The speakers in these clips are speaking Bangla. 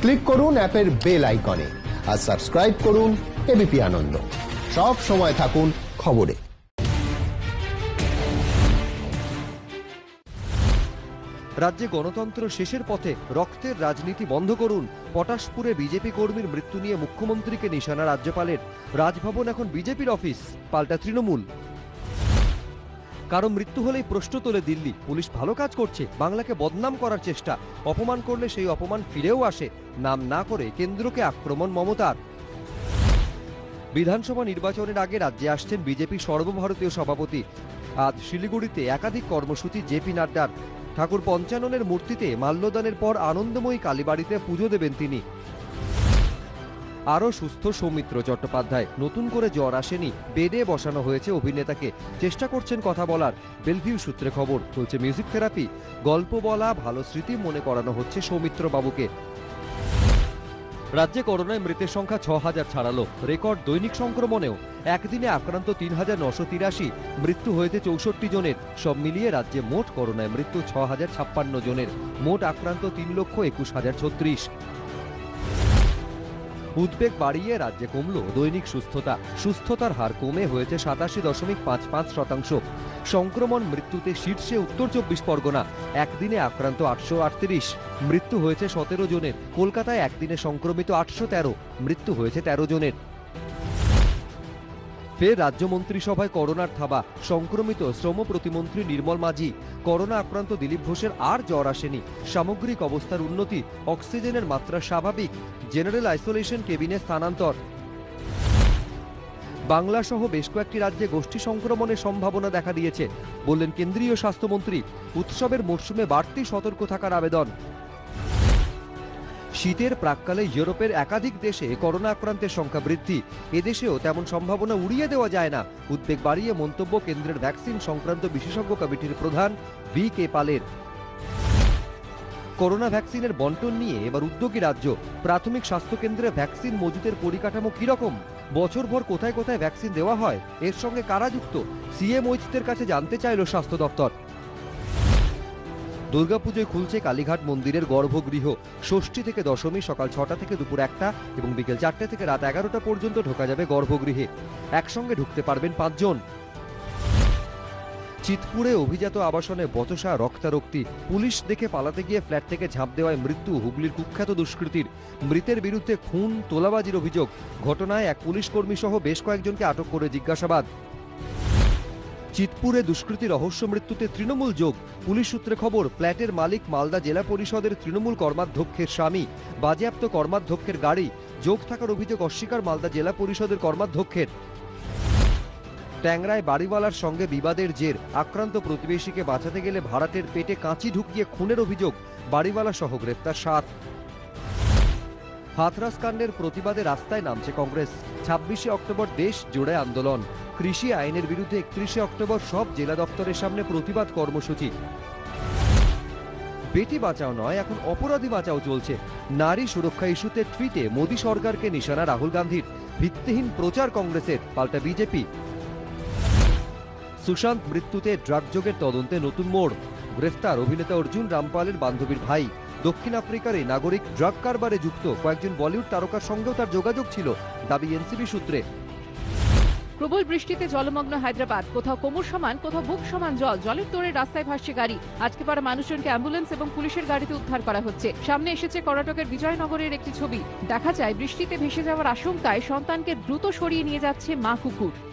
ক্লিক করুন অ্যাপের বেল আইকনে আর সাবস্ক্রাইব করুন এবিপি আনন্দ। সব সময় থাকুন খবরে। রাজ্যে গণতন্ত্র শেষের পথে রক্তের রাজনীতি বন্ধ করুন। পটাশপুরে বিজেপি কর্মীর মৃত্যু নিয়ে মুখ্যমন্ত্রীকে নিশানা রাজ্যপালের। রাজভবন এখন বিজেপির অফিস, পাল্টা তৃণমূল। কারও মৃত্যু হলেই প্রশ্ন তোলে দিল্লি। পুলিশ ভালো কাজ করছে, বাংলাকে বদনাম করার চেষ্টা। অপমান করলে সেই অপমান ফিরেও আসে, নাম না করে কেন্দ্রকে আক্রমণ মমতার। বিধানসভা নির্বাচনের আগে রাজ্যে আসছেন বিজেপি সর্বভারতীয় সভাপতি। আজ শিলিগুড়িতে একাধিক কর্মসূচি জেপি নাড্ডার। ঠাকুর পঞ্চাননের মূর্তিতে মাল্যদানের পর আনন্দময়ী কালীবাড়িতে পুজো দেবেন তিনি। আরও সুস্থ সৌমিত্র চট্টোপাধ্যায়। নতুন করে জ্বর আসেনি, বেডে বসানো হয়েছে অভিনেতাকে। চেষ্টা করছেন কথা বলার, বেলভিউ সূত্রে খবর, চলছে মিউজিক থেরাপি। গল্প বলা, ভালো স্মৃতি মনে করানো হচ্ছে সৌমিত্র বাবুকে রাজ্যে করোনায় মৃতের সংখ্যা ছ হাজার ছাড়ালো। রেকর্ড দৈনিক সংক্রমণেও। একদিনে আক্রান্ত তিন হাজার নশো তিরাশি, মৃত্যু হয়েছে চৌষট্টি জনের। সব মিলিয়ে রাজ্যে মোট করোনায় মৃত্যু ছ হাজার ছাপ্পান্ন জনের। মোট আক্রান্ত তিন লক্ষ একুশ হাজার ছত্রিশ। উদ্বেগ বাড়িয়ে রাজ্যে কমল দৈনিক সুস্থতা। সুস্থতার হার কমে হয়েছে সাতাশি দশমিক পাঁচ পাঁচ শতাংশ। সংক্রমণ মৃত্যুতে শীর্ষে উত্তর চব্বিশ পরগনা। একদিনে আক্রান্ত আটশো আটত্রিশ। মৃত্যু হয়েছে সতেরো জনের। কলকাতায় একদিনে সংক্রমিত আটশো তেরো। মৃত্যু হয়েছে তেরো জনের। ফের রাজ্য মন্ত্রিসভায় করোনার থাবা। সংক্রমিত শ্রম প্রতিমন্ত্রী নির্মল মাঝি। করোনা আক্রান্ত দিলীপ ঘোষের আর জ্বর আসেনি। সামগ্রিক অবস্থার উন্নতি, অক্সিজেনের মাত্রা স্বাভাবিক। জেনারেল আইসোলেশন কেবিনে স্থানান্তর। বাংলা সহ বেশ কয়েকটি রাজ্যে গোষ্ঠী সংক্রমণের সম্ভাবনা দেখা দিয়েছে, বললেন কেন্দ্রীয় স্বাস্থ্যমন্ত্রী। উৎসবের মরশুমে বাড়তি সতর্ক থাকার আবেদন। শীতের প্রাককালে ইউরোপের একাধিক দেশে করোনা আক্রান্তের সংখ্যা বৃদ্ধি। এদেশেও তেমন সম্ভাবনা উড়িয়ে দেওয়া যায় না। উদ্বেগ বাড়িয়ে মন্তব্য কেন্দ্রের ভ্যাকসিন সংক্রান্ত বিশেষজ্ঞ কমিটির প্রধান ভি কে পালের। করোনা ভ্যাকসিনের বন্টন নিয়ে এবার উদ্যোগী রাজ্য। প্রাথমিক স্বাস্থ্যকেন্দ্রে ভ্যাকসিন মজুতের পরিকাঠামো কীরকম? বছরভর কোথায় কোথায় ভ্যাকসিন দেওয়া হয়? এর সঙ্গে কারা যুক্ত? সিএম ওইচদের কাছে জানতে চাইল স্বাস্থ্য দপ্তর। দুর্গাপুজোয় খুলছে কালীঘাট মন্দিরের গর্ভগৃহ। ষষ্ঠী থেকে দশমী সকাল ছটা থেকে দুপুর একটা এবং বিকেল চারটে থেকে রাত এগারোটা পর্যন্ত ঢোকা যাবে গর্ভগৃহে। একসঙ্গে ঢুকতে পারবেন পাঁচজন। চিতপুরে অভিজাত আবাসনে বচসা রক্তারক্তি। পুলিশ দেখে পালাতে গিয়ে ফ্ল্যাট থেকে ঝাঁপ দেওয়ায় মৃত্যু হুগলির কুখ্যাত দুষ্কৃতীর। মৃতের বিরুদ্ধে খুন তোলাবাজির অভিযোগ। ঘটনায় এক পুলিশ কর্মী সহ বেশ কয়েকজনকে আটক করে জিজ্ঞাসাবাদ। চিতপুরে দুষ্কৃতী রহস্য মৃত্যুতে তৃণমূল যোগ। পুলিশ সূত্রে খবর, ফ্ল্যাটের মালিক মালদা জেলা পরিষদের তৃণমূল কর্মাধ্যক্ষের স্বামী। বাজেয়াপ্ত কর্মাধ্যক্ষের গাড়ি। যোগ থাকার অভিযোগ অস্বীকার মালদা জেলা পরিষদের কর্মাধ্যক্ষের। ট্যাংরায় বাড়িওয়ালার সঙ্গে বিবাদের জের। আক্রান্ত প্রতিবেশীকে বাঁচাতে গেলে ভাড়াটের পেটে কাঁচি ঢুকিয়ে খুনের অভিযোগ। বাড়িওয়ালা সহ গ্রেপ্তার সাত। হাথরাস কাণ্ডের প্রতিবাদে রাস্তায় নামছে কংগ্রেস। ছাব্বিশে অক্টোবর দেশ জুড়ে আন্দোলন। কৃষি আইনের বিরুদ্ধে একত্রিশে অক্টোবর সব জেলা দপ্তরের সামনে প্রতিবাদ কর্মসূচি। বেটি বাঁচাও নয়, এখন অপরাধী বাঁচাও চলছে। নারী সুরক্ষা ইস্যুতে টুইটে মোদী সরকারকে নিশানা রাহুল গান্ধীর। ভিত্তিহীন প্রচার কংগ্রেসের, পাল্টা বিজেপি। সুশান্ত মৃত্যুতে ড্রাগ যোগের তদন্তে নতুন মোড়। গ্রেফতার অভিনেতা অর্জুন রামপালের বান্ধবীর ভাই। দক্ষিণ আফ্রিকার এই নাগরিক ড্রাগ কারবারে যুক্ত। কয়েকজন বলিউড তারকার সঙ্গেও তার যোগাযোগ ছিল, দাবি এনসিবি সূত্রে। প্রবল বৃষ্টিতে জলমগ্ন হায়দ্রাবাদ। কোথাও কোমর সমান, কোথাও বুক সমান জল। জলের তোড়ে রাস্তায় ভাসছে গাড়ি। আজকে পারা মানুষজনকে অ্যাম্বুলেন্স এবং পুলিশের গাড়িতে উদ্ধার করা হচ্ছে। সামনে এসেছে কর্ণাটকের বিজয়নগরের একটি ছবি। দেখা যায়, বৃষ্টিতে ভেসে যাওয়ার আশঙ্কায় সন্তানকে দ্রুত সরিয়ে নিয়ে যাচ্ছে মা কুকুর।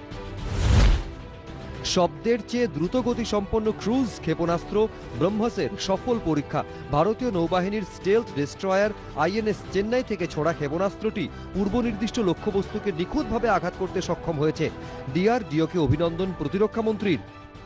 শব্দের চেয়ে দ্রুতগতি সম্পন্ন ক্রুজ ক্ষেপণাস্ত্র ব্রহ্মসের সফল পরীক্ষা। ভারতীয় নৌবাহিনীর স্টেলথ ডিস্ট্রয়ার আইএনএস চেন্নাই থেকে ছোড়া ক্ষেপণাস্ত্রটি পূর্ব নির্দিষ্ট লক্ষ্যবস্তুকে নিখুঁতভাবে আঘাত করতে সক্ষম হয়েছে। ডিআরডিওকে অভিনন্দন প্রতিরক্ষা মন্ত্রীর